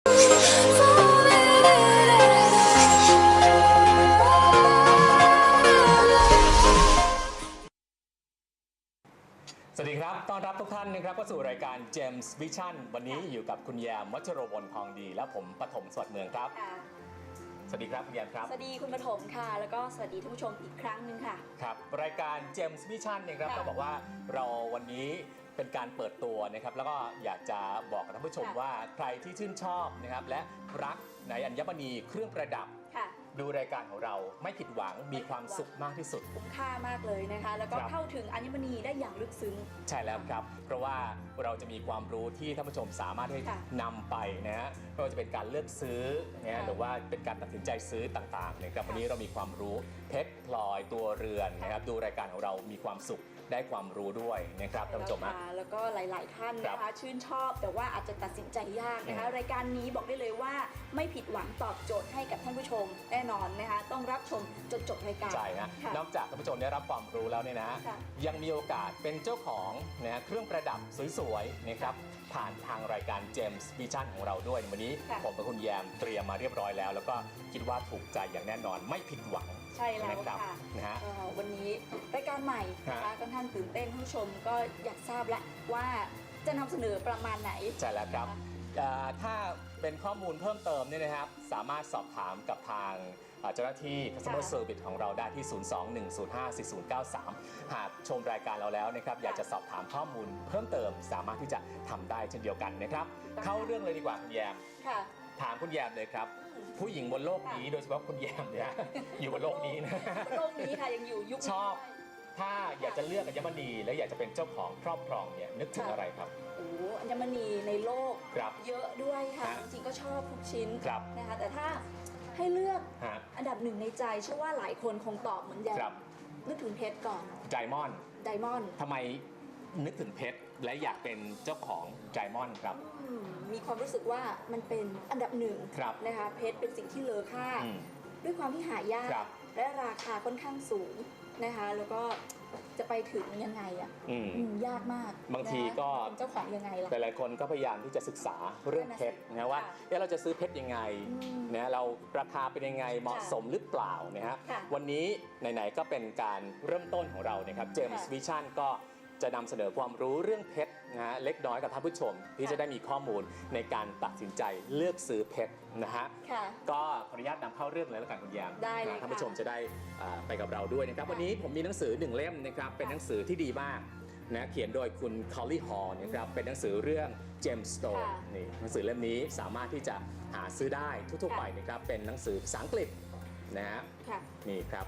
สวัสดีครับ ต้อนรับทุกท่านนะครับเข้าสู่รายการ James Vision วันนี้อยู่กับคุณแยมวัชโรบลทองดี และผมปฐมสวัสดิ์เมืองครับค่ะสวัสดีครับคุณแยมครับ สวัสดีคุณปฐมค่ะ แล้วก็สวัสดีท่านผู้ชมอีกครั้งหนึ่งค่ะ ครับ รายการ James Vision เนี่ยครับค่ะก็บอกว่าเราวันนี้ เป็นการเปิดตัวนะครับแล้วก็อยากจะบอกกับท่านผู้ชมค่ะ ว่าใครที่ชื่นชอบนะครับและรักในอัญมณีเครื่องประดับ ค่ะ ดูรายการของเราไม่ผิดหวังมีความสุขมากที่สุด คุ้มค่ามากเลยนะคะ แล้วก็ครับ เข้าถึงอัญมณีได้อย่างลึกซึ้ง ใช่แล้วครับ เพราะว่าเราจะมีความรู้ที่ท่านผู้ชมสามารถที่ค่ะนำไปนะฮะไม่ว่าจะเป็นการเลือกซื้อนะฮะค่ะหรือว่าเป็นการตัดสินใจซื้อต่างๆนะครับวันนี้เรามีความรู้เพชรพลอยตัวเรือนนะครับดูรายการของเรามีความสุข ได้ความรู้ด้วยนะครับท่านผู้ชมแล้วฮะค่ะแล้วก็หลาย ๆ ท่านครันะบคะชื่นชอบแต่ว่าอาจจะตัดสินใจยากนะคะ อืมรายการนี้บอกได้เลยว่าไม่ผิดหวังตอบโจทย์ให้กับท่านผู้ชมแน่นอนนะคะ ต้องรับชมจนจบรายการใช่ฮะค่ะ นอกจากท่านผู้ชมได้รับความรู้แล้วเนี่ยนะ ค่ะ ยังมีโอกาสเป็นเจ้าของนะฮะเครื่องประดับสวยๆนะครับผ่านทางรายการ James Vision ของเราด้วย วันนี้ค่ะ ผมกับคุณแยมเตรียมมาเรียบร้อยแล้ว แล้วก็คิดว่าถูกใจอย่างแน่นอนไม่ผิดหวัง ใช่แล้วนะครับค่ะนะฮะ เอ่อวันนี้รายการใหม่นะคะฮะ ค่อนข้างตื่นเต้นท่านผู้ชมก็อยากทราบแล้วว่าจะนำเสนอประมาณไหน ใช่แล้วครับเอ่อถ้าเป็นข้อมูลเพิ่มเติมเนี่ยนะครับ สามารถสอบถามกับทางเอ่อเจ้าหน้าที่ customer ค่ะ service ของเราได้ที่ 021054093 หากชมรายการเราแล้วนะครับ อยากจะสอบถามข้อมูลเพิ่มเติม สามารถที่จะทำได้เช่นเดียวกันนะครับ เข้าเรื่องเลยดีกว่าคุณแยม ค่ะ ถามคุณแยมเลยครับ ผู้หญิงบนโลกนี้โดยเฉพาะคุณแยมเนี่ยอยู่บนโลกนี้นะโลกนี้ค่ะยังอยู่ยุคนี้ชอบ ถ้าอยากจะเลือกอัญมณีและอยากจะเป็นเจ้าของครอบครองเนี่ยนึกถึงอะไรครับโอ้โหอัญมณีในโลกครับเยอะด้วยค่ะฮะจริงๆก็ชอบทุกชิ้นครับนะคะแต่ถ้าให้เลือกฮะอันดับหนึ่งในใจเชื่อว่าหลายคนคงตอบเหมือนกันครับนึกถึงเพชรก่อนไดมอนด์ไดมอนด์ทำไมนึกถึงเพชรและอยากเป็นเจ้าของไดมอนด์ครับอื มมีความรู้สึกว่ามันเป็นอันดับหนึ่งครับนะคะเพชรเป็นสิ่งที่เลอค่าอืมด้วยความที่หายากครับและราคาค่อนข้างสูงนะคะแล้วก็จะไปถึงยังไงอะอืมอืมยากมาก บางทีนะคะก็เป็นเจ้าของยังไงล่ะหลายๆคนก็พยายามที่จะศึกษาเรื่องเพชรนะว่าค่ะเอ๊ะเราจะซื้อเพชรยังไงอืมนะเราราคาเป็นยังไงเหมาะสมหรือเปล่านะฮะค่ะวันนี้ไหนๆก็เป็นการเริ่มต้นของเรานะครับ James ค่ะ Vision ก็ จะนำเสนอความรู้เรื่องเพชรนะฮะเล็กน้อยกับท่านผู้ชม ที่ค่ะจะได้มีข้อมูลในการตัดสินใจเลือกซื้อเพชรนะฮะค่ะ ก็ขออนุญาตนำเข้าเรื่องเลยแล้วกันคุณยามได้เลยนะท่านค่ะผู้ชมจะได้อ่าไปกับเราด้วยนะครับค่ะวันนี้ผมมีหนังสือหนึ่งเล่มนะครับเป็นหนังสือที่ดีมากนะเขียนโดยคุณคอลลี่ฮอลนะครับเป็นหนังสือเรื่อง Gemstone ค่ะนี่หนังสือเล่มนี้สามารถที่จะหาซื้อได้ทั่วๆค่ะ ไปนะครับเป็นหนังสือภาษาอังกฤษนะฮะค่ะ นี่ครับ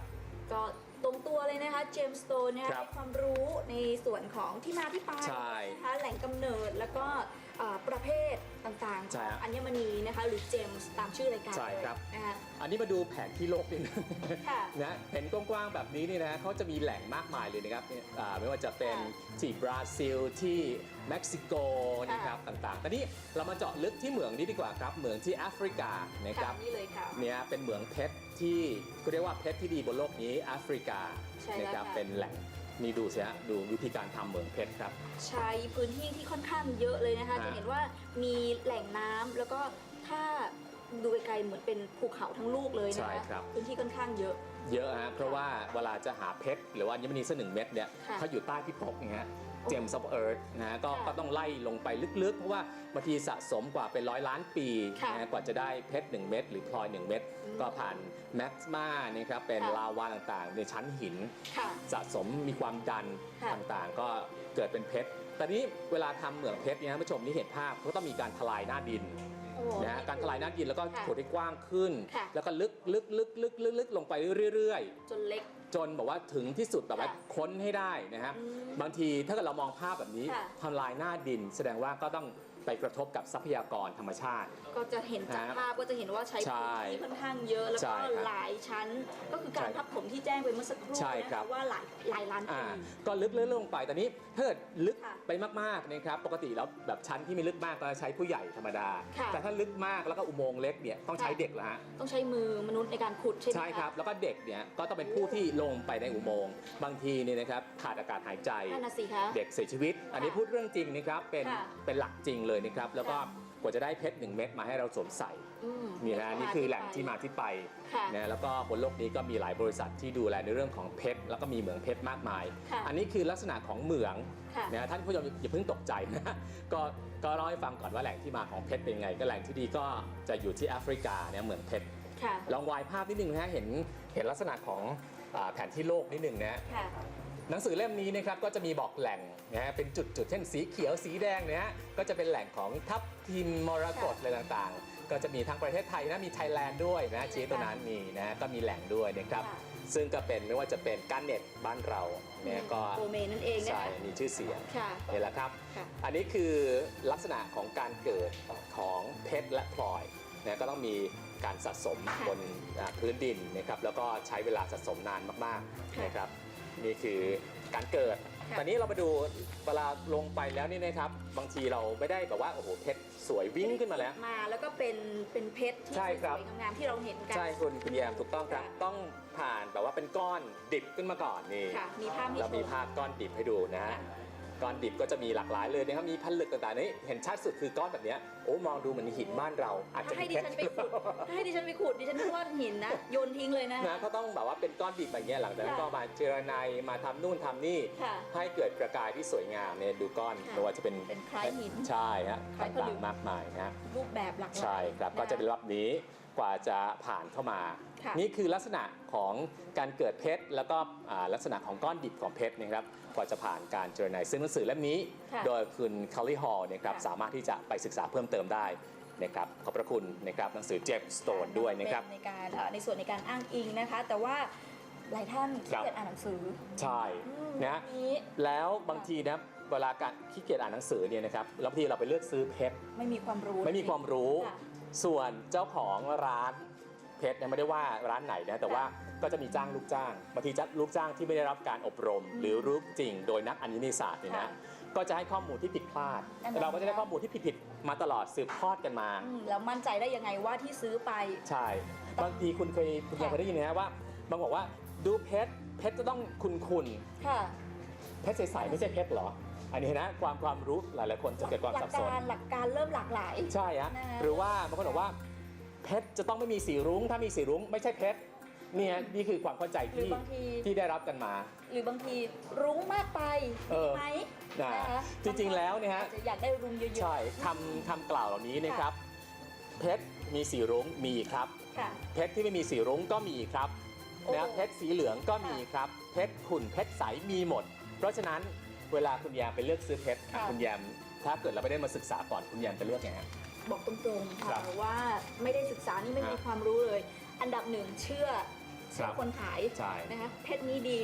ก็ตรงตัวเลยนะคะ เจมส์สโตนเนี่ยครับให้ความรู้ในส่วนของที่มาที่ไปใช่ นะคะแหล่งกำเนิดแล้วก็เอ่อประเภทต่างๆขใช่องฮะ อัญมณีนะคะหรือเจมส์ตามชื่อรายการใช่เลยครับ นะคะ อันนี้มาดูแผนที่โลกนิดนึงค่ะนะเห็นกว้างๆแบบนี้นี่นะเขาจะมีแหล่งมากมายเลยนะครับเนี่ยอ่าไม่ว่าจะเป็นค่ะที่บราซิลที่เม็กซิโกนะครับต่างๆ ตอนนี้เรามาเจาะลึกที่เหมืองนี้ดีกว่าครับเหมืองที่แอฟริกานะคค่ะรับนี่เลยค่ะ เนี่ยเป็นเหมืองเพชรที่เขาเรียกว่าเพชรที่ดีบนโลกนี้แอฟริกาใช่แล้วนะครับค่ะ เป็นแหล่ง นี่ดูสิฮะดูวิธีการทำเหมืองเพชรครับ ใช้พื้นที่ที่ค่อนข้างเยอะเลยนะคะฮะ จะเห็นว่ามีแหล่งน้ำแล้วก็ถ้าดูไกลๆเหมือนเป็นภูเขาทั้งลูกเลยนะใช่คะครับ พื้นที่ค่อนข้างเยอะ เยอะฮะเพราะว่าเวลาจะหาเพชรหรือว่าอัญมณีสักหนึ่งเม็ดเนี่ยค่ะเขาอยู่ใต้พิภพอย่างเงี้ยโอ้เจมส์ออฟเอิร์ธนะฮะก็ค่ะก็ต้องไล่ลงไปลึกๆ เพราะว่าบางทีสะสมกว่าเป็นร้อยล้านปีค่ะนะฮะกว่าจะได้เพชรหนึ่งเม็ดหรือพลอยหนึ่งเม็ดอืมก็ผ่านแม็กซ์มานะครับเป็นค่ะ ลาวาต่างๆ ในชั้นหิน ค่ะ สะสมมีความดันค่ะต่างๆ ก็เกิดเป็นเพชร แต่นี้เวลาทำเหมืองเพชรเนี่ยท่านผู้ชมที่เห็นภาพก็ต้องมีการทลายหน้าดินโอ้โห นะฮะการทลายหน้าดินแล้วก็ค่ะขุดให้กว้างขึ้น ค่ะ แล้วก็ลึกลึกลึกลึกลึกลึกลงไปเรื่อยๆจนเล็กจนบอกว่าถึงที่สุดแบบว่าค่ะค้นให้ได้นะฮะอืมบางทีถ้าเกิดเรามองภาพแบบนี้ค่ะ ทำลายหน้าดิน แสดงว่าก็ต้อง ไปกระทบกับทรัพยากรธรรมชาติ ก็จะเห็นจากครับภาพก็จะเห็นว่าใช้ใช่พื้นที่ค่อนข้างเยอะแล้วใช่ก็ครับหลายชั้น ก็คือการใช่ทับถมที่แจ้งไปเมื่อสักครู่ใช่นะครับว่าหลายหลายล้านปีอ่าก็ลึกเรื่อยๆลงไปตอนนี้ถ้าเกิดลึกค่ะไปมากๆนะครับปกติแล้วแบบชั้นที่ไม่ลึกมากก็ใช้ผู้ใหญ่ธรรมดาค่ะแต่ถ้าลึกมากแล้วก็อุโมงค์เล็กเนี่ยต้องใช้ค่ะเด็กแล้วฮะต้องใช้มือมนุษย์ในการขุดใช่ไหมใช่ครับะแล้วก็เด็กเนี่ยก็ต้องเป็นผู้ที่ลงไปในอุโมงค์บางทีเนี่ยนะครับขาดอากาศหายใจนั่นน่ะสิคะเด็กเสียชีวิต อันนี้พูดเรื่องจริงนะครับเป็นค่ะเป็นหลักจริงเลยนะครับ แล้วก็ค่ะกว่าจะได้เพชรหนึ่งเม็ดมาให้เราสวมใส่อืมนี่นะนี่คือแหล่งที่มาที่ไปค่ะนะแล้วก็บนโลกนี้ก็มีหลายบริษัทที่ดูแลในเรื่องของเพชรแล้วก็มีเหมืองเพชรมากมาย ค่ะอันนี้คือลักษณะของเหมืองค่ะ นะท่านผู้ชมอย่าเพิ่งตกใจนะก็ก็เล่าให้ฟังก่อนว่าแหล่งที่มาของเพชรเป็นยังไง ก็แหล่งที่ดีก็จะอยู่ที่แอฟริกาเนี่ยเหมืองเพชร ค่ะ ลองวายภาพนิดนึงนะฮะเห็นเห็นลักษณะของอ่าแผนที่โลกนิดนึงนะค่ะ หนังสือเล่มนี้นะครับก็จะมีบอกแหล่งนะฮะเป็นจุดจุดๆเช่นสีเขียวสีแดงเนี่ยฮะก็จะเป็นแหล่งของทับทิมมรกตค่ะอะไรต่างๆ ก็จะมีทั้งประเทศไทยนะมีไทยแลนด์ด้วยนะชี้ตัวนั้นมีนะก็มีแหล่งด้วยนะครับค่ะซึ่งก็เป็นไม่ว่าจะเป็นการเน็ตบ้านเราเนี่ยก็โดเมนนั่นเองนะใช่คะมีชื่อเสียงค่ะนี่แหละครับ ค่ะ อันนี้คือลักษณะของการเกิดของเพชรและพลอยนะก็ต้องมีการสะสมค่ะบนอ่าพื้นดินนะครับแล้วก็ใช้เวลาสะสมนานมากๆค่ะนะครับ นี่คือการเกิด ค่ะ ตอนนี้เรามาดูเวลาลงไปแล้วนี่นะครับ บางทีเราไม่ได้แบบว่าโอ้โหเพชรสวยวิ่งขึ้นมาแล้ว มาแล้วก็เป็นเป็นเพชรที่ใช่สครับ วยๆงามๆที่เราเห็นกัน ใช่คุณคุณแยมถูกต้องครับค่ะ ต้องผ่านแบบว่าเป็นก้อนดิบขึ้นมาก่อนนี่ค่ะมีภาพให้เราชมีม ภาพก้อนดิบให้ดูนะฮะค่ะ ก้อนดิบก็จะมีหลากหลายเลยนะครับมีผลึกต่างๆนี่เห็นชัดสุดคือก้อนแบบเนี้ยโอ้มองดูเหมือนหินบ้านเรา อาจจะถ้าให้มีดิเพชฉันรไปขุดถ้าให้ดิฉันไปขุดดิฉันนึกว่าหินนะโยนทิ้งเลยนะนะก็ต้องแบบว่าเป็นก้อนดิบแบบเนี้ยหลังจากนั้นค่ะก็มาเจรไนายมาทำนู่นทำนี่ค่ะให้เกิดประกายที่สวยงามเนี่ยดูก้อนค่ะไม่ว่าจะเป็นเป็นคล้ายหินใช่ฮะคล้ายผลึต่ากงๆมากมายนะรูปแบบหลากหลายใช่ครับคก็จะเป็นรอบนี้กว่าจะผ่านเข้ามาค่ะ นี่คือลักษณะของการเกิดเพชร แล้วก็อ่าลักษณะของก้อนดิบของเพชรนะครับกว่าจะผ่านการเจรไนายซึ่งหนังสือเล่มนี้ค่ะโดยคุณคาร์ลีฮอลนะครับค่ะสามารถที่จะไปศึกษาเพิ่มเติมได้นะครับขอบพระคุณนะครับหนังสือเจมส์สโตนด้วยนะครับในการเอ่อในส่วนในการอ้างอิงนะคะ แต่ว่าหลายท่านขี้ครับเกียจอ่านหนังสือใช่อืมนะนี้แล้วบางทีนะเวลาการขี้เกียจอ่านหนังสือเนี่ยนะครับแล้วบางทีเราไปเลือกซื้อเพชรไม่มีความรู้ไม่มีความรู้ค่ะส่วนเจ้าของร้าน เพชรเนี่ยไม่ได้ว่าร้านไหนนะแต่ว่าก็จะมีจ้างลูกจ้างบางทีจะลูกจ้างที่ไม่ได้รับการอบรมอืมหรือรู้จริง โดยนักอนิติศาสตร์เนี่ยนะค่ะก็จะให้ข้อมูลที่ผิดพลาดแน่นอนเราก็จะได้ข้อมูลที่ผิดๆมาตลอดสืบทอดกันมา อืมแล้วมั่นใจได้ยังไงว่าที่ซื้อไป ใช่ บางทีคุณเคยคุณเคยค่ะ ได้ยินไหมฮะว่าบางบอกว่าดูเพชรเพชรจะต้องคุณคุณค่ะเพชรใสๆไม่ใช่เพชรเหรอ อันนี้นะความความรู้หลายๆคนจะเกิดความหลัสักบสน การหลักการเริ่มหลากหลาย ใช่ฮะนะคะ หรือว่าบางคนบอกว่า เพชรจะต้องไม่มีสีรุ้ง ถ้ามีสีรุ้งไม่ใช่เพชรเนี่ยนี่คือความเข้าใจหรือที่บางที ที่ได้รับกันมา หรือบางทีรุ้งมากไปเออไหมนะนะคะจริงๆแล้วเนี่ยฮะ อาจจะอยากได้รุ้งเยอะๆใช่คำคำกล่าวเหล่านี้นะครับ เพชรมีสีรุ้งมีครับ ค่ะ เพชรที่ไม่มีสีรุ้งก็มีครับโอ้ นะเพชรสีเหลืองก็มีครับ เพชรขุ่นเพชรใสมีหมด เพราะฉะนั้นเวลาคุณแยมไปเลือกซื้อเพชรอะค่ะคุณแยมถ้าเกิดเราไม่ได้มาศึกษาก่อนคุณแยมจะเลือกไงฮะ บอกตรงๆครัค่ะบว่าไม่ได้ศึกษานี่ไม่มีฮะความรู้เลย อันดับหนึ่งเชื่อเชื่ครัอบคนขายใช่ นะคะเพชรนี้ดี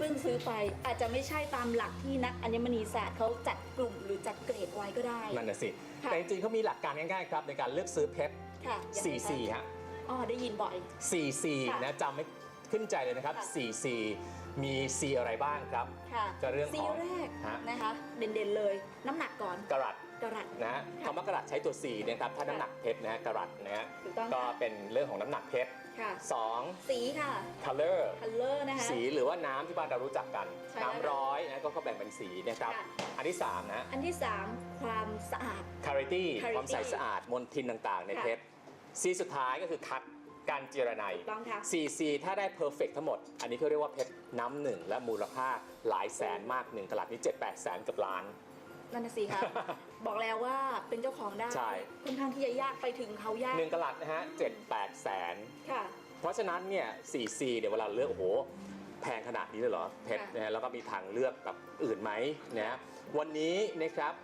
ซึ่งซื้อไปอาจจะไม่ใช่ตามหลักที่นักอัญมณีศาสตร์เขาจัดกลุ่มหรือจัดเกรดไว้ก็ได้ นั่นน่ะสิ ค่ะ แต่จริงๆเขามีหลักการง่ายๆครับในการเลือกซื้อเพชร ค่ะยังไงคะ 4 4 ฮะ อ๋อได้ยินบ่อย4 4ค่ะนะจำไม่ขึ้นใจเลยนะครับ ค่ะ 4 4 มี C อะไรบ้างครับ ค่ะก็เรื่องของซีแรกฮะ นะคะ เด่นๆเลย น้ำหนักก่อนกรัต กระรัต นะฮะค่ะคำว่ากรัตใช้ตัว C นะครับถ้าน้ำหนักเพชรนะฮะกรัตนะฮะถูกต้องก็ค่ะเป็นเรื่องของน้ำหนักเพชรค่ะ2สีค่ะ color คัลเลอร์นะคะ สีหรือว่าน้ำที่บ้านเรารู้จักกัน ใช่น้ำร้อยนะก็ก็แบ่งเป็นสีนะครับ ค่ะ อันที่3นะ อันที่ 3 ความสะอาด clarity clarity ความใสสะอาดมลทินต่างๆ ในค่ะ เพชร C สุดท้ายก็คือคัดการเจรไนยถูกต้องค่ะ 4 C ถ้าได้ perfect ทั้งหมด อันนี้เขาเรียกว่าเพชรน้ำหนึ่งและมูลค่าหลายแสนมากหนึ่งกลัดนี้7 8แสนเกับล้าน นั่นน่ะสิคะบอกแล้วว่าเป็นเจ้าของได้ใช่ ค่อนข้างที่จะยากไปถึงเขายาก1กลัดนะฮะ7 8แสน ค่ะ เพราะฉะนั้นเนี่ย4 C เดี๋ยวเวลาเลือกโอ้โหแพงขนาดนี้เลยเหรอเพชรค่ะ นะฮะแล้วก็มีทางเลือกแบบอื่นไหมนะฮะวันนี้นะครับ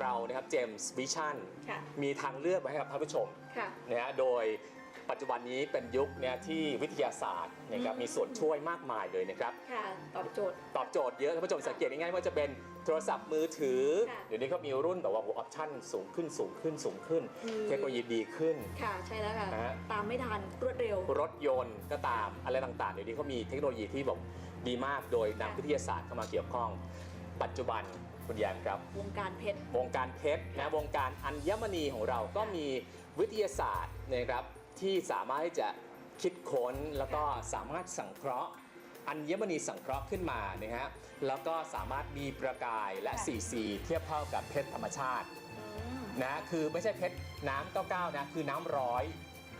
เรานะครับเจมส์วิชั่นค่ะมีทางเลือกมาให้กับท่านผู้ชมค่ะ นะฮะโดย ปัจจุบันนี้เป็นยุคเนี่ยที่วิทยาศาสตร์นะครับอืมมีส่วนช่วยมากมายเลยนะครับ ค่ะ ตอบโจทย์ ตอบโจทย์เยอะท่านผู้ชมสังเกตง่ายๆว่าจะเป็นโทรศัพท์มือถือ ค่ะเดี๋ยวนี้เขามีรุ่นแบบว่าออปชั่นสูงขึ้นสูงขึ้นสูงขึ้นมีเทคโนโลยีดีขึ้น ค่ะ ใช่แล้วค่ะฮะ ตามไม่ทันรวดเร็ว รถยนต์ก็ตามอะไรต่างๆ เดี๋ยวนี้เขามีเทคโนโลยีที่แบบดีมากโดยนำค่ะ วิทยาศาสตร์เข้ามาเกี่ยวข้อง ปัจจุบันคุณแยมครับ วงการเพชร วงการเพชรนะวงการอัญมณีของเราก็มีวิทยาศาสตร์นะครับ ที่สามารถที่จะคิดค้นแล้วก็สามารถสังเคราะห์อัญมณีสังเคราะห์ขึ้นมานะฮะแล้วก็สามารถมีประกายและค่ะ 4C เทียบเท่ากับเพชรธรรมชาติอืมนะคือไม่ใช่เพชรน้ำ99นะคือน้ำร้อย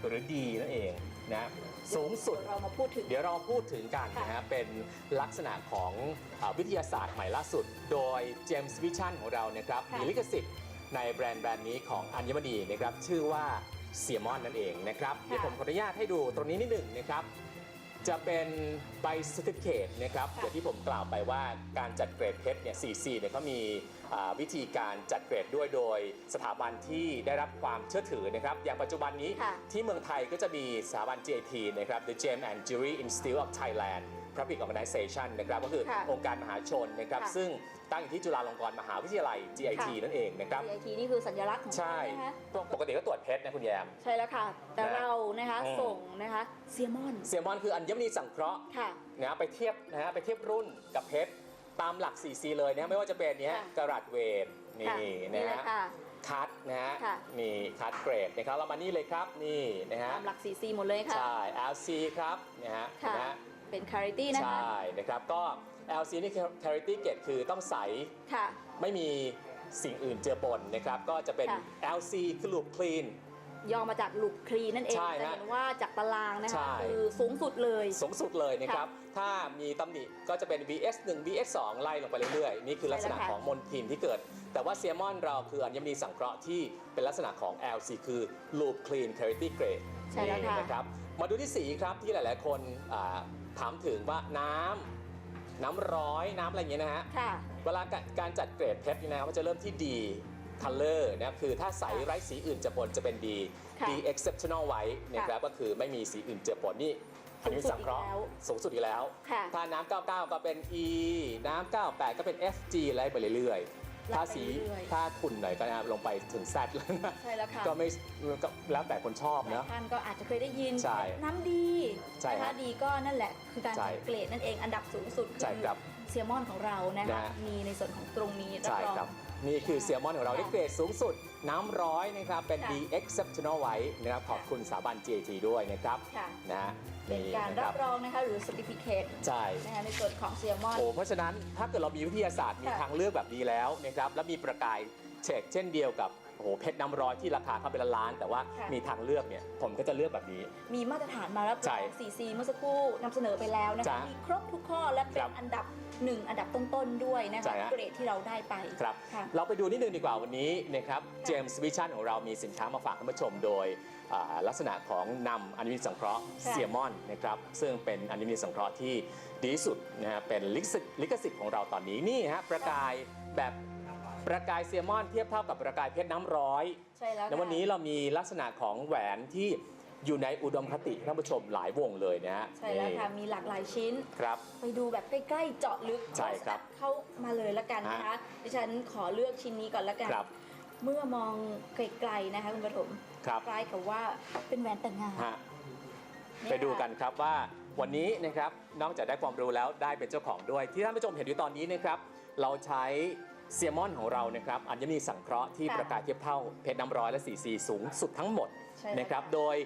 หรือดีนั่นเองนะสูงสุดเยวเรามาพูดถึงเดี๋ยวเราพูดถึงกันนะฮะเป็นลักษณะของอาวิทยาศาสตร์ใหม่ล่าสุด โดย James Vision ของเรานะครับค่ะมีลิขสิทธิ์ในแบรนด์แบรนด์นี้ของอัญมณีนะครับชื่อว่า เซียมอนนั่นเองนะครับเดี๋ยวผมขออนุญาตให้ดูตรงนี้นิดหนึ่งนะครับ จะเป็นใบสติเคตนะครับค่ะอย่างที่ผมกล่าวไปว่าการจัดเกรดเพชรเนี่ย 4C เนี่ยเขามีอ่าวิธีการจัดเกรดด้วยโดยสถาบันที่ได้รับความเชื่อถือนะครับ อย่างปัจจุบันนี้ ค่ะ ที่เมืองไทยก็จะมีสถาบัน GIT นะครับ The James and Jury Institute of Thailand Public Organization นะครับก็คือค่ะองค์การมหาชนนะครับ ค่ะซึ่ง ตั้งอยู่ที่จุฬาลงกรณ์มหาวิทยาลัย GIT ค่ะนั่นเองนะครับ CIT นี่คือสัญลักษณ์ของใช่เขานะคะปกติก็ตรวจเพชรนะคุณแยม ใช่แล้วค่ะ แต่นะเรานะคะอืมส่งนะคะเซียมอนเซียมอนคืออัญมณีสังเคราะห์ค่ะนะไปเทียบนะฮะไปเทียบรุ่นกับเพชรตามหลัก 4C เลยนะไม่ว่าจะเป็นเนี้ยค่ะกรัตเวทนี่ค่ะนะเลยฮะค่ะคัดนะฮะค่ะนี่คัดเกรดนะครับเรามานี่เลยครับนี่นะฮะตามหลัก 4C หมดเลยค่ะใช่ LC ครับนะฮะค่ะนะฮะเป็น clarity นะใชคะ่นะครับก็ LC นี่ charity gate คือต้องใส ค่ะ ไม่มีสิ่งอื่นเจือปนนะครับ ก็จะเป็น ค่ะ LC คือลูปคลีนย่อมาจากลูปคลีนั่นเองใช่จะฮะเห็นว่าจากตารางนะใช่ คะคือสูงสุดเลย สูงสุดเลยนะครับ ถ้ามีตำหนิก็จะเป็น VS 1 VS 2ไล่ลงไปเรื่อยๆ นี่คือลักษณะใช่แล้วค่ะ ของมลทินที่เกิด แต่ว่าเซียมอนเราคืออัญมณีสังเคราะห์ที่เป็นลักษณะของ LC คือ Loop Clean Clarity Grade ใช่แล้วค่ะ นี่นะครับ มาดูที่สีครับที่หลาย ๆ คนอ่าถามถึงว่าน้ำ น้ำร้อยน้ำอะไรอย่างเงี้ยนะฮะ ค่ะ เวลาการจัดเกรดเพชรนี่นะครับมันจะเริ่มที่ดีคัลเลอร์นะครับคือถ้าใสค่ะไร้สีอื่นเจือปนจะเป็นดีค่ะดี exceptional white นะครับก็คือไม่มีสีอื่นเจือปนนี่อันนี้สังเคราะห์สูงสุดอีกแล้ว ค่ะถ้าน้ำ 99 ก็เป็น E น้ำ 98 ก็เป็น FG ไล่ไปเรื่อยๆ ถ้าสีไล่ไปเรื่อยๆ ถ้าขุ่นหน่อยก็นะครับลงไปถึง Z แล้วนะใช่แล้วค่ะก็ไม่ก็แล้วแต่คนชอบหลายเนาะ ท่านก็อาจจะเคยได้ยินใช่น้ำดีใช่นะครัคะบดีก็นั่นแหละคือการใช่จัดเกรดนั่นเองอันดับสูงสุดใช่ครับเซียมอนของเรานะคะนะฮะมีในส่วนของตรงนี้รับใช่รอง ครับ นี่คือเซียมอนของเราค่ะได้เกรดสูงสุด น้ำร้อยนะครับเป็น ค่ะ D exceptional white นะครับขอบคุณสถาบัน GAT ด้วยนะครับค่ะ นะฮะเป็นนี่การนะครัรับบรองนะคะหรือ certificate ใช่ นะคะในส่วนของเซียมอน โอ้เพราะฉะนั้นถ้าเกิดเรามีวิทยาศาสตร์มีค่ะ ทางเลือกแบบนี้แล้วนะครับและมีประกายเฉกเช่นเดียวกับโอ้โหเพชรน้ำร้อยที่ราคาเข้าไปละล้าน แต่ว่าค่ะมีทางเลือกเนี่ยผมก็จะเลือกแบบนี้ มีมาตรฐานมารับรใช่อง 4C เมื่อสักครู่นำเสนอไปแล้วนะจ้ะคะ มีครบทุกข้อและเป็ครันบอันดับหนึ่งอันดับต้นๆด้วยนะใช่คะฮะ เกรดที่เราได้ไปครับ ค่ะ เราไปดูนิดนึงดีกว่าวันนี้นะครับเจมส์วิชั่นของเรามีสินค้ามาฝากท่านผู้ชมโดยอ่าลักษณะของนำอนิเมะสังเคราะห์ค่ะ เซียมอนนะครับซึ่งเป็นอนิเมะสังเคราะห์ที่ดีที่สุดนะฮะเป็นลิขสิทธิ์ลิขสิทธิ์ของเราตอนนี้นี่ฮะประกายแบบประกายเซียมอนเทียบเท่ากับประกายเพชรน้ำร้อย ใช่แล้วในวันนี้เรามีลักษณะของแหวนที่อยู่ในอุดมคติท่านผู้ชมหลายวงเลยนะฮะใช่แล้วค่ะ นี่มีหลากหลายชิ้น ครับ ไปดูแบบใกล้ ๆ เจาะลึกใช่ครับเข้ามาเลยละกันนะคะฮะดิฉันขอเลือกชิ้นนี้ก่อนละกัน ครับ เมื่อมองไกลๆนะคะคุณปฐมครับ คล้ายกับว่าเป็นแหวนแต่งงาน ฮะเนี่ย ไปดูกันครับว่าวันนี้นะครับนอกจากได้ความรู้แล้วได้เป็นเจ้าของด้วย ที่ท่านผู้ชมเห็นอยู่ตอนนี้นะครับ เราใช้เซียมอนของเรานะครับอัญมณีสังเคราะห์ที่ประกาศเทียบเท่าเพชรน้ำร้อยและ 4C สูงสุดทั้งหมดใช่แล้วนะครับโดย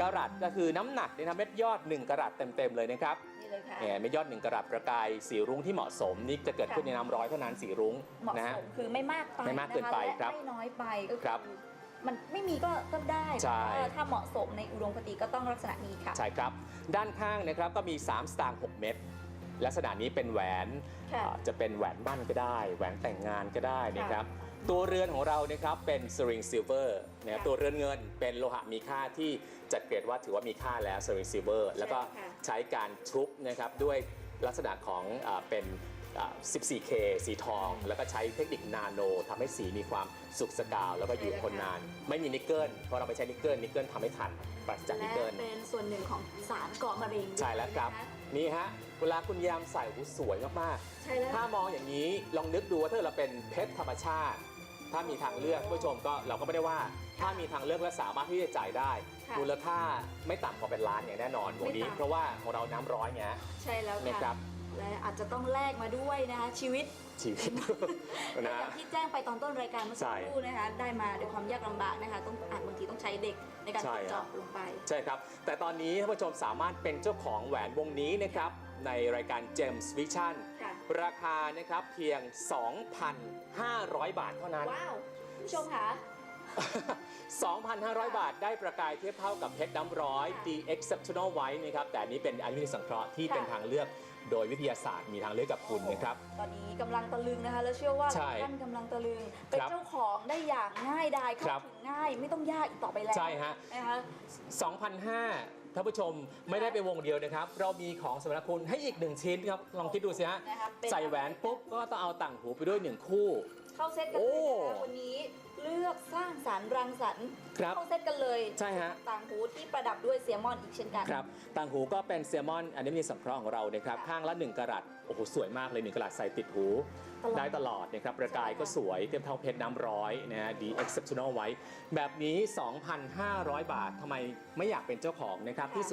กะรัตก็คือน้ำหนักเนี่ยนะเม็ดยอด 1กะรัตเต็มๆเลยนะครับนี่ เลยค่ะ เนี่ยเม็ดยอด1กะรัตประกายสีรุ้งที่เหมาะสมนี่จะเกิดขึ้นในน้ำร้อยเท่านั้นสีรุ้งเหมาะนะสฮะ มคือไม่มากไปไม่มากเกินไปะะครับและไม่น้อยไปก็ครัคือบมันไม่มีก็ก็ได้ใช่ แต่ว่าถ้าเหมาะสมในอุดมคติก็ต้องลักษณะนี้ค่ะ ใช่ครับ ด้านข้างนะครับก็มี 3 สตางค์6เม็ดลักษณะนี้เป็นแหวนค่ะอ่าจะเป็นแหวนมั่นก็ได้ แหวนแต่งงานก็ได้นะครับ ตัวเรือนของเรานะครับเป็นสริงซิลเวอร์นะครับค่ะตัวเรือนเงินเป็นโลหะมีค่าที่จัดเกรดว่าถือว่ามีค่าแล้วสริงซิลเวอร์แล้วก็ค่ะใช้การชุบนะครับด้วยลักษณะของอาเป็นอ่า 14K สีทอง แล้วก็ใช้เทคนิคนาโนทำให้สีมีความสุกสกาว แล้วก็อยู่ทนนาน ไม่มีนิกเกิลเพราะเราไม่ใช้นิกเกิลนิกเกิลทำให้ทันปราศจากนิและกเกิล เป็นส่วนหนึ่งของสารก่อมะเร็งใช่แล้วครับนะคะนี่ฮะ เวลาคุณยามใส่หูสวยมาก ใช่แล้วๆถ้ามองอย่างนี้ลองนึกดูว่าถ้าเราเป็นเพชรธรรมชาติ ถ้ามีทางเลือกท่านผู้ชมก็เราก็ไม่ได้ว่า ถ้ามีทางเลือกและสามารถที่จะจ่ายได้ค่ะมูลค่าไม่ต่ำกว่าเป็นล้านอย่างแน่นอนวันนี้ ไม่ต่ำ เพราะว่าของเราน้ำร้อยไง ใช่แล้วนะครัค่ะบ และอาจจะต้องแลกมาด้วยนะคะชีวิต ชีวิตอนะย่างที่แจ้งไปตอนต้นรายการเมื่อสักใช่ครู่นะคะ ได้มาด้วยความยากลำบากนะคะ ต้องอาจบางทีต้องใช้เด็กในการใช่ขุดเจาะลงไป ใช่ครับ แต่ตอนนี้ท่านผู้ชมสามารถเป็นเจ้าของแหวนวงนี้นะครับ ในรายการ James Vision ค่ะ ราคานะครับเพียง 2,500 บาทเท่านั้น ว้าวผู้ชมคะ2,500 บาทได้ประกายเทียบเท่ากับเพชรน้ำร้อยค่ะ The Exceptional White นะครับแต่อันนี้เป็นอัญมณีสังเคราะห์ที่ค่ะเป็นทางเลือกโดยวิทยาศาสตร์มีทางเลือกกับคุณนะครับ ตอนนี้กำลังตะลึงนะคะ แล้วเชื่อว่าใช่ท่านกำลังตะลึง เป็นครับเจ้าของได้อย่างง่ายดายครัเข้าบถึงง่าย ไม่ต้องยากอีกต่อไปแล้วใช่ฮะนะคะ2,500 ท่านผู้ชมไม่ได้ไปวงเดียวนะครับ เรามีของสมนาคุณให้อีกหนึ่งชิ้นครับ ลองคิดดูสิฮะ นะคะเป็น ใส่แหวนปุ๊บก็ต้องเอาต่างหูไปด้วยหนึ่งคู่ เข้าเซตกันโอ้เลยนะคะวันนี้ เลือกสร้างสรรค์รังสรรค์ครับเข้าเซตกันเลยใช่ฮะ ต่างหูที่ประดับด้วยเซียมอนอีกเช่นกัน ครับ ต่างหูก็เป็นเซมอนอันนี้มีสังเคราะห์ของเรานะครับค่ะข้างละ 1กะรัตโอ้โหสวยมากเลย 1กะรัตใส่ติดหู ตลอดได้ตลอดนะครับ ประกายใช่ค่ะก็สวยเทียบเท่าเพชรน้ำร้อยนะฮะ The Exceptional ไว้ แบบนี้ 2,500 บาททำไมไม่อยากเป็นเจ้าของนะครับที่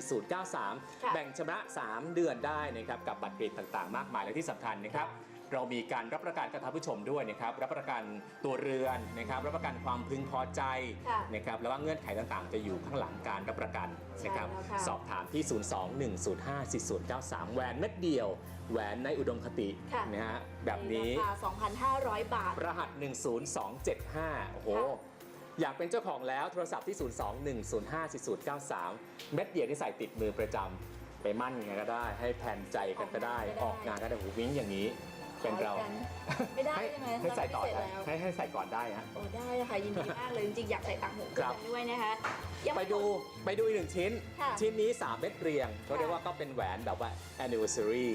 02-105-4093 แบ่งชำระ 3 เดือนได้นะครับกับบัตรเครดิตต่างๆ มากมายและที่สำคัญนะครับ เรามีการรับประกันกับท่านผู้ชมด้วยนะครับรับประกันตัวเรือนนะครับรับประกันความพึงพอใจค่ะนะครับแล้วก็เงื่อนไขต่างๆ จะอยู่ข้างหลังการรับประกันนะครับใช่แล้วค่ะ สอบถามที่ 02-105-4093 แหวนเม็ดเดียว แหวนในอุดมคติค่ะนะฮะแบบนี้ในราคา2,500 บาท รหัส 10275 โอ้โห ค่ะอยากเป็นเจ้าของแล้วโทรศัพท์ที่ 02-105-4093 เม็ดเดียวที่ใส่ติดมือประจำ ไปมั่นกันก็ได้ ให้แผนใจกันก็ได้ ออออกกานนก็งางก็ได้ ได้หูวิ่งอย่างนี้ เป็นเราขออีกอันไม่ได้ให้ใช่ไหมให้ใส่ก่อนเรานะพิเศษแล้ว ให้ให้ใส่ก่อนได้ฮะ โอ้ได้นะคะยินดีมากเลยจริงๆอยากใส่ต่างหูครับกันด้วยนะคะยังไปม่ดูหมไปดูอีกหนึ่งชิ้น ค่ะชิ้นนี้ 3 เม็ดเรียงเขาค่ะเรียกว่าก็เป็นแหวนแบบว่า anniversary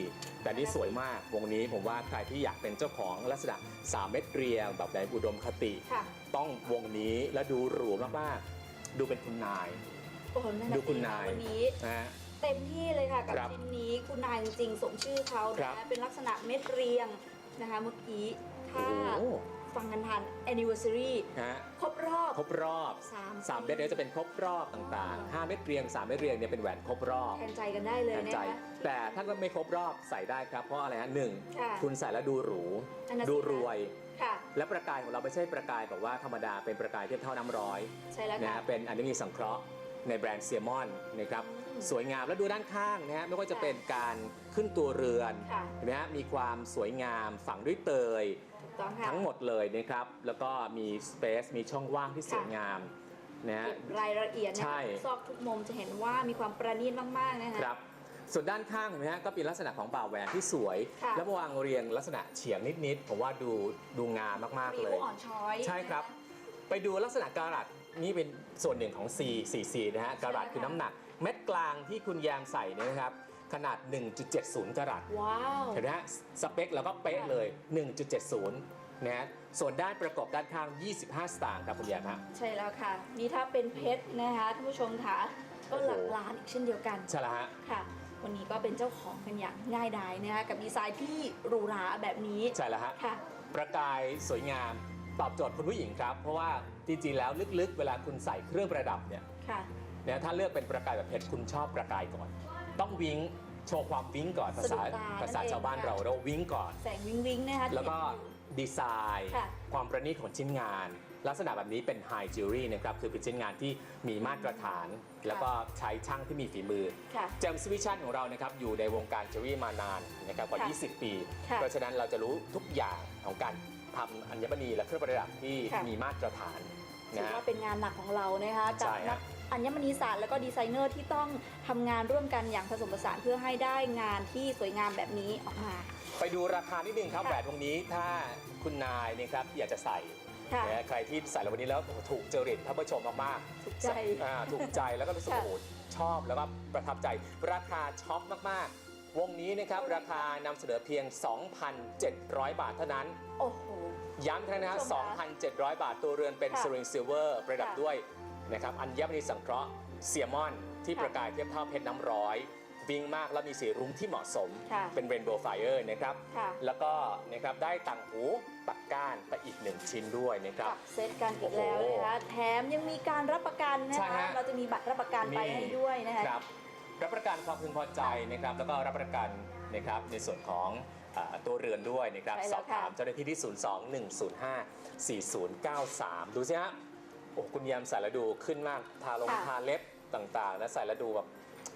แต่นี่สวยมากวงนี้ผมว่าใครที่อยากเป็นเจ้าของลักษณะ 3 เม็ดเรียง แบบในอุดมคติ ค่ะ ต้องวงนี้แล้วดูหรูมากๆ ดูเป็นคุณนาย โอ้โหนั่นน่ะดูคุณสิะนาย วันนี้ นะฮะ เต็มที่เลยค่ะกับครับชิ้นนี้คุณนายจริงๆสมชื่อเขาครันะบ เป็นลักษณะเม็ดเรียงนะคะเมื่อกี้ถ้าโอ้โหฟังกันทัน anniversary นะฮะ ครบรอบ ครบรอบสาม3เม็ดเนี้จะเป็นครบรอบต่างๆ5เม็ดเรียง3เม็ดเรียงเนี่ยเป็นแหวนครบรอบแทนใจกันได้เลยแทนนะใจ คะ แต่ถ้าก็ไม่ครบรอบใส่ได้ครับเพราะอะไรฮะหนึ่งค่ะคุณใส่แล้วดูหรู อันนั้นสิดูคะรวย ค่ะ และประกายของเราไม่ใช่ประกายแบบว่าธรรมดาเป็นประกายเทียบเท่าน้ำร้อยใช่แล้วนะค่ะ ฮะเป็นอันนี้มีสังเคราะห์ในแบรนด์เซียมอนนะครับอืม สวยงามแล้วดูด้านข้างนะฮะไม่ว่าจะค่ะเป็นการขึ้นตัวเรือนค่ะ เห็นไหมฮะมีความสวยงามฝังด้วยเตย ถูกต้องค่ะ ทั้งหมดเลยนะครับ แล้วก็มีสเปซมีช่องว่างที่สวยงามนะฮะ เก็บรายละเอียดนะใช่ คะทุกซอกทุกมุมจะเห็นว่ามีความประณีตมาก ๆ นะคะ ครับ ส่วนด้านข้างเห็นไหมฮะก็เป็นลักษณะของบ่าแหวนที่สวย ค่ะ แล้วมาวางเรียงลักษณะเฉียงนิดๆผมว่าดูดูงามมากๆมีเลยผู้อ่อนช้อยใช่ครับไปดูลักษณะการัตนี่เป็นส่วนหนึ่งของ C 4 C นะฮะการัตคือน้ำหนัก เม็ดกลางที่คุณแยมใส่เนี่ยนะครับ ขนาด 1.70 กรัตว้าว เห็นไหมฮะสเปคแล้วก็เป๊ะเลย 1.70 นะฮะส่วนด้านประกอบด้านข้าง 25 สตางค์ครับคุณแยมฮะ ใช่แล้วค่ะ นี่ถ้าเป็นเพชรนะคะท่านผู้ชมค่ะก็หลักโอ้โหล้านอีกเช่นเดียวกันใช่แล้วฮะ ค่ะ วันนี้ก็เป็นเจ้าของกันอย่างง่ายดายนะคะกับดีไซน์ที่หรูหราแบบนี้ใช่แล้วฮะ ค่ะ ประกายสวยงามตอบโจทย์คุณผู้หญิงครับ เพราะว่าจริงๆแล้วลึกๆ เวลาคุณใส่เครื่องประดับเนี่ย ค่ะ นะถ้าเลือกเป็นประกายแบบเพชรคุณชอบประกายก่อน ต้องวิ้งโชว์ความวิ้งก่อนภาษาสะดุดตาภาษานั่นเองชาวบ้านค่ะ เราเราวิ้งก่อน แสงวิงวิงนะคะ แล้วก็ที่เห็นอยู่ดีไซน์ ค่ะ ความประณีตของชิ้นงาน ลักษณะแบบนี้เป็นไฮจิวเวลรี่นะครับ คือเป็นชิ้นงานที่มีมาตรฐาน แล้วก็ใช้ช่างที่มีฝีมือ ค่ะ เจมส์วิชั่นของเรานะครับ อยู่ในวงการจิวเวลรี่มานานนะครับกว่า ค่ะ20 ปี ค่ะเพราะฉะนั้นเราจะรู้ทุกอย่างของการทำอัญมณีและเครื่องประดับที่ค่ะ มีมาตรฐานถืนะอฮะ ว่าเป็นงานหนักของเรานะคะกับใช่ฮะนัก อัญมณีศาสตร์แล้วก็ดีไซเนอร์ที่ต้องทำงานร่วมกันอย่างผสมผสานเพื่อให้ได้งานที่สวยงามแบบนี้ออกมา ไปดูราคานิดนึงครับค่ะแหวนวงนี้ถ้าคุณนายเนะครับอยากจะใส่ค่ะนะใครที่ใส่แล้ววันนี้แล้วโอ้โหถูกจริตท่านผู้ชมมากถูกใจๆอ่าถูกใจแล้วก็รู้สึกค่ะโอ้โหชอบแล้วก็ประทับใจราคาช็อปมากๆ วงนี้นะครับราคานำเสนอเพียง 2,700 บาทเท่านั้น โอ้โหย้ำอีกครั้งนะฮะผู้ชมคะ2,700 บาทตัวเรือนเป็นค่ะสริงซิลเวอร์ประดับค่ะด้วย นะครับอัญมณีสังเคราะห์เซียมอนที่ค่ะประกายเทียบเท่าเพชรน้ำร้อยวิงมากแล้วมีสีรุ้งที่เหมาะสม ค่ะเป็นเรนโบว์ไฟเออร์นะครับ ค่ะแล้วก็นะครับได้ต่างหูปักก้านไปอีกหนึ่งชิ้นด้วยนะครับ จับเซตกันอีกแล้วนะคะแถมยังมีการรับประกันนะใช่คะฮะ เราจะมีบัตรรับประกันไปนี่ให้ด้วยนะคะ ครับรับประกันความพึงพอใจนะครับ แล้วก็รับประกันนะครับในส่วนของอ่าตัวเรือนด้วยนะครับ ใช่สแล้วอบถามค่ะ เจ้าหน้าที่ที่ 02-105-4093 ดูสิฮะ โอ้คุณแยมใส่แล้วดูขึ้นมากทาลงทาเล็บต่างๆนะใส่แล้วดูแบบ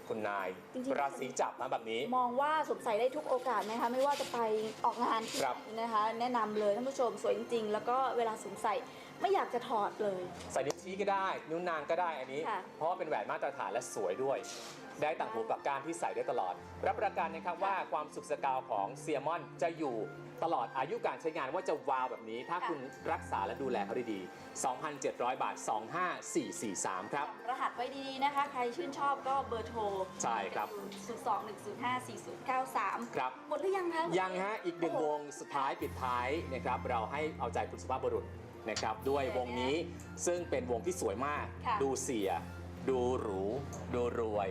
คุณนาย จริงๆ ราศีจับนะแบบนี้ มองว่าสวมใส่ได้ทุกโอกาสนะคะ ไม่ว่าจะไปออกงานที่ครับ ไหนนะคะ แนะนำเลยท่านผู้ชมสวยจริงๆ แล้วก็เวลาสวมใส่ไม่อยากจะถอดเลย ใส่นิ้ว ชี้ก็ได้ นิ้วนางก็ได้อันนี้ ค่ะ เพราะว่าเป็นแหวนมาตรฐานและสวยด้วย ได้ต่างหูปากการที่ใส่ได้ตลอด รับประกันนะครับว่าความสุขสกาวของเซียมอนจะอยู่ตลอดอายุการใช้งานว่าจะวาวแบบนี้ ถ้าคุณรักษาและดูแลเขาดีๆ2,700 บาท 25443 ครับ รหัสไว้ดีๆนะคะ ใครชื่นชอบก็เบอร์โทรใช่ครับ 0 2 1 0 5 4 0 9 3 ครับ หมดหรือยังคะ ยังฮะ อีกหนึ่งวงสุดท้ายปิดท้ายนะครับ เราให้เอาใจคุณสุภาพบุรุษ นะครับด้วยวงนี้ซึ่งเป็นวงที่สวยมาก ค่ะ ดูเสีย ดูหรู ดูรวย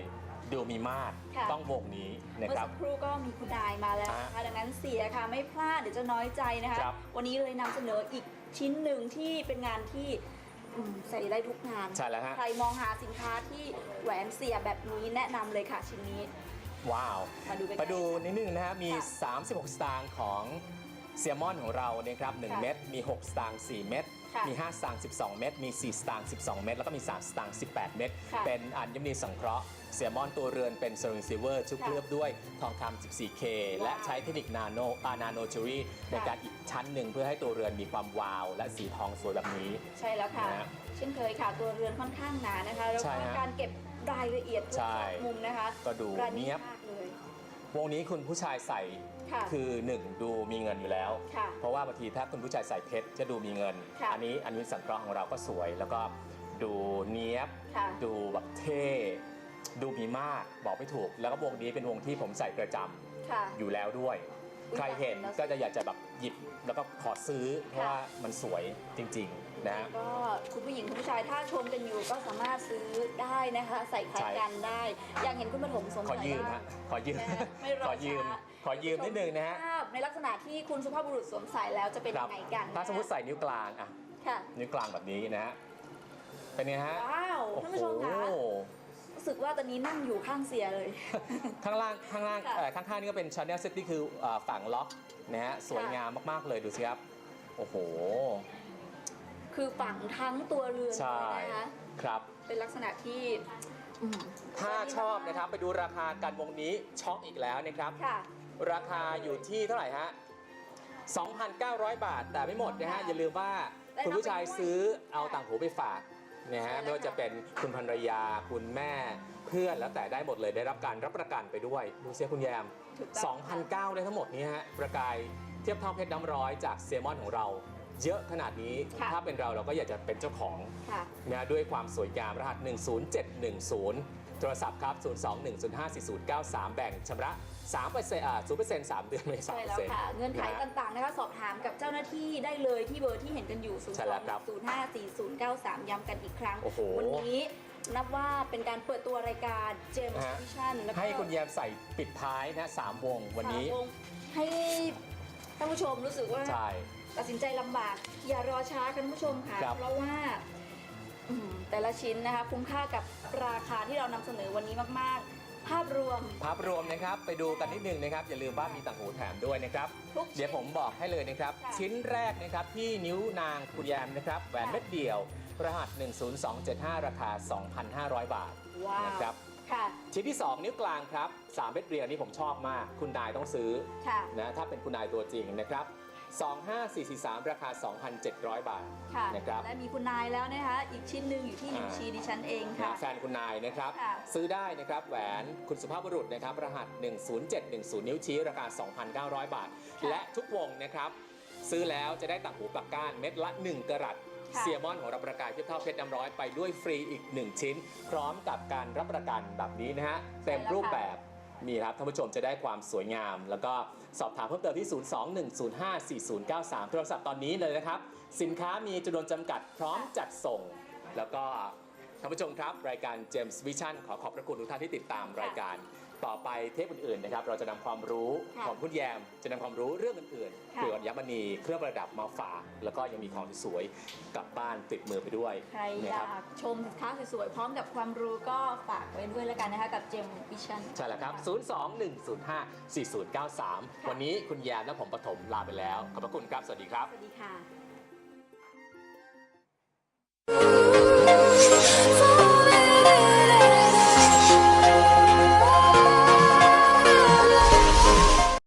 ดูมีมาตรค่ะ ต้องวงนี้นะเมื่อครับ สักครู่ก็มีคุณนายมาแล้วนะคะดังนั้นเสียค่ะไม่พลาดเดี๋ยวจะน้อยใจนะคะ ครับวันนี้เลยนำเสนออีกชิ้นหนึ่งที่เป็นงานที่อืมใส่ได้ทุกงานใช่แล้วฮะ ใครมองหาสินค้าที่แหวนเสียแบบนี้แนะนำเลยค่ะชิ้นนี้ ว้าว มาดูใกล้ๆมาดูนิดนึงนะฮะมี ค่ะ36 สตางค์ของ เซียมอนของเรานะครับ1ค่ะเม็ดมี 6 สตางค์4เม็ดค่ะมี 5 สตางค์12 เม็ดมี 4 สตางค์12 เม็ดแล้วก็มี 3 สตางค์18 เม็ดค่ะเป็นอัญมณีสังเคราะห์เซียมอนตัวเรือนเป็นเซรามิกซิลเวอร์ชุบค่ะเคลือบด้วยทองคำ 14K และใช้เทคนิคนาโนอานาโนจูรี่ในการอีกชั้นหนึ่งเพื่อให้ตัวเรือนมีความวาว และสีทองสวยแบบนี้ ใช่แล้วค่ะ นะฮะเช่นเคยค่ะ ตัวเรือนค่อนข้างหนานะคะแล้วใช่ก็ฮะการเก็บรายละเอียดทุกใช่มุมนะคะก็ดูประณีตเนียบ มากเลย วงนี้คุณผู้ชายใส่ ค่ะคือ1ดูมีเงินอยู่แล้ว ค่ะเพราะว่าบางทีถ้าคุณผู้ชายใส่เพชรจะดูมีเงิน ค่ะอันี้อันนี้สังเคราะห์ของเราก็สวย แล้วก็ดูเนี้ยบ ค่ะดูแบบเท่ ดูมีมากบอกไม่ถูก แล้วก็วงนี้เป็นวงที่ผมใส่ประจำค่ะ อยู่แล้วด้วย อุ๊ยใครเห็นแล้ว ก็จะอยากจะแบบหยิบแล้วก็ขอซื้อ เพราะว่ามันสวยจริงๆ นะฮะ ก็คุณผู้หญิงคุณผู้ชายถ้าชมกันอยู่ก็สามารถซื้อได้นะคะ ใส่คล้ายใช่กันได้ อยากเห็นคุณปฐมสวมขอใส่ยืมบ้าฮะงขอยืมนะฮะไม่รอขอยืมช้าขอยืมนิดนึงนะฮะ ภาพในลักษณะที่คุณสุภาพบุรุษสวมใส่แล้วจะเป็นครัยังไงกันถ้าสมมติใส่นิ้วกลางอะ ค่ะ นิ้วกลางแบบนี้นะฮะ เป็นไงฮะว้าวโอ้ท่านโหผู้ชมคะรู้สึกว่าตอนนี้นั่งอยู่ข้างเสียเลย ข้างล่างข้างล่างค่ะเอ่อข้างๆนี่ก็เป็นช n น e l Set ที่คือเอ่อฝั่งล็อกนะฮะสวยงามมากๆเลยดูสิครับ โอ้โห คือฝังทั้งตัวเรือนใช่เลยนะคะครับ เป็นลักษณะที่อืมถ้าชอบนะครับไปดูราคากันวงนี้ช็อกอีกแล้วนะครับ ค่ะ ราคาอยู่ที่เท่าไหร่ฮะ 2,900 บาท แต่ไม่หมดนะฮะ ค่ะอย่าลืมว่าได้คุณผู้ชายรับไปด้วยซื้อเอาต่างหูไปฝากนะฮะใช่แล้วไม่ว่าจะเป็นคุณภรรยา คุณแม่เพื่อนแล้วแต่ได้หมดเลยได้รับการรับประกันไปด้วย ดูเสียคุณแยม ถูกต้องค่ะ2,009ได้ทั้งหมดนี้ฮะประกายเทียบเท่าเพชรน้ำร้อยจากเซมอนของเรา เยอะขนาดนี้ ค่ะ ถ้าเป็นเราเราก็อยากจะเป็นเจ้าของ ค่ะ นะด้วยความสวยงามรหัส 10710 โทรศัพท์ครับ 021054093 แบ่งชำระ3เปอร์เซ็นต์อ่า0เปอร์เซ็นต์3เดือนไม่3ใช่เปอแล้ร์วเซ็นต์ ค่ะ เงื่อนไขต่างๆนะคะสอบถามกับเจ้าหน้าที่ได้เลยที่เบอร์ที่เห็นกันอยู่ 0 ใช่แล้วครับ2 0 5 4 0 9 3 ย้ำกันอีกครั้ง โอ้โห วันนี้นับว่าเป็นการเปิดตัวรายการเจมส์ฮะวิชั่นแล้วก็ให้คุณแยมใส่ปิดท้ายนะสามวงวันนี้ สามวงให้ท่านผู้ชมรู้สึกว่า ใช่ ตัดสินใจลำบาก อย่ารอช้าค่ะท่านผู้ชมค่ะ ครับเพราะว่าอืมแต่ละชิ้นนะคะคุ้มค่ากับราคาที่เรานำเสนอวันนี้มากๆ ภาพรวม ภาพรวมนะครับไปดูกันนิดนึงนะครับ อย่าลืมว่ามีต่างหูแถมด้วยนะครับ ทุกชิ้นเดี๋ยวผมบอกให้เลยนะครับ ค่ะชิ้นแรกนะครับที่นิ้วนางคุณแยมนะครับแหวนค่ะเม็ดเดียว รหัส 10275 ราคา 2,500 บาทว้าว นะครับค่ะ ชิ้นที่ 2 นิ้วกลางครับ3เม็ดเรียวนี้ผมชอบมาก คุณนายต้องซื้อค่ะ นะถ้าเป็นคุณนายตัวจริงนะครับ 25443 ราคา 2,700 บาทค่ะนะครับและมีคุณนายแล้วนะคะอีกชิ้นหนึ่งอยู่ที่นิ้วอ่าชี้ดิฉันเองค่ะนะแฟนคุณนายนะครับค่ะซื้อได้นะครับแหวนคุณสุภาพบุรุษนะครับ รหัส 10710 นิ้วชี้ ราคา 2,900 บาทค่ะและทุกวงนะครับ ซื้อแล้วจะได้ต่างหูปักก้านเม็ดละ 1 กรัตค่ะเซียมอนของเราประกายเทียบเท่าเพชรน้ำร้อยไปด้วยฟรีอีก 1 ชิ้น พร้อมกับการรับประกันแบบนี้นะฮะเต็มรูปแบบ มีครับท่านผู้ชมจะได้ความสวยงาม แล้วก็สอบถามเพิ่มเติมที่ 021054093 โทรศัพท์ตอนนี้เลยนะครับ สินค้ามีจำนวนจำกัดพร้อมจัดส่ง แล้วก็ท่านผู้ชมครับ รายการ James Vision ขอขอบพระคุณทุกท่านที่ติดตามรายการ ต่อไปเทปอื่นๆนะครับ เราจะนำความรู้ค่ะของคุณแยม จะนำความรู้เรื่องอื่นๆค่ะ เกี่ยวกับยักษ์มณีเครื่องประดับมาฝาก แล้วก็ยังมีของสวยๆกลับบ้านติดมือไปด้วยใครอนะยาครับกชมสินค้าสวยๆพร้อมกับความรู้ก็ฝากไว้ด้วยแล้วกันนะคะกับเจมวิชั่น ใช่แล้วครับ 021054093 วันนี้คุณแยมและผมปฐมลาไปแล้ว ขอบพระคุณครับ สวัสดีครับ สวัสดีค่ะ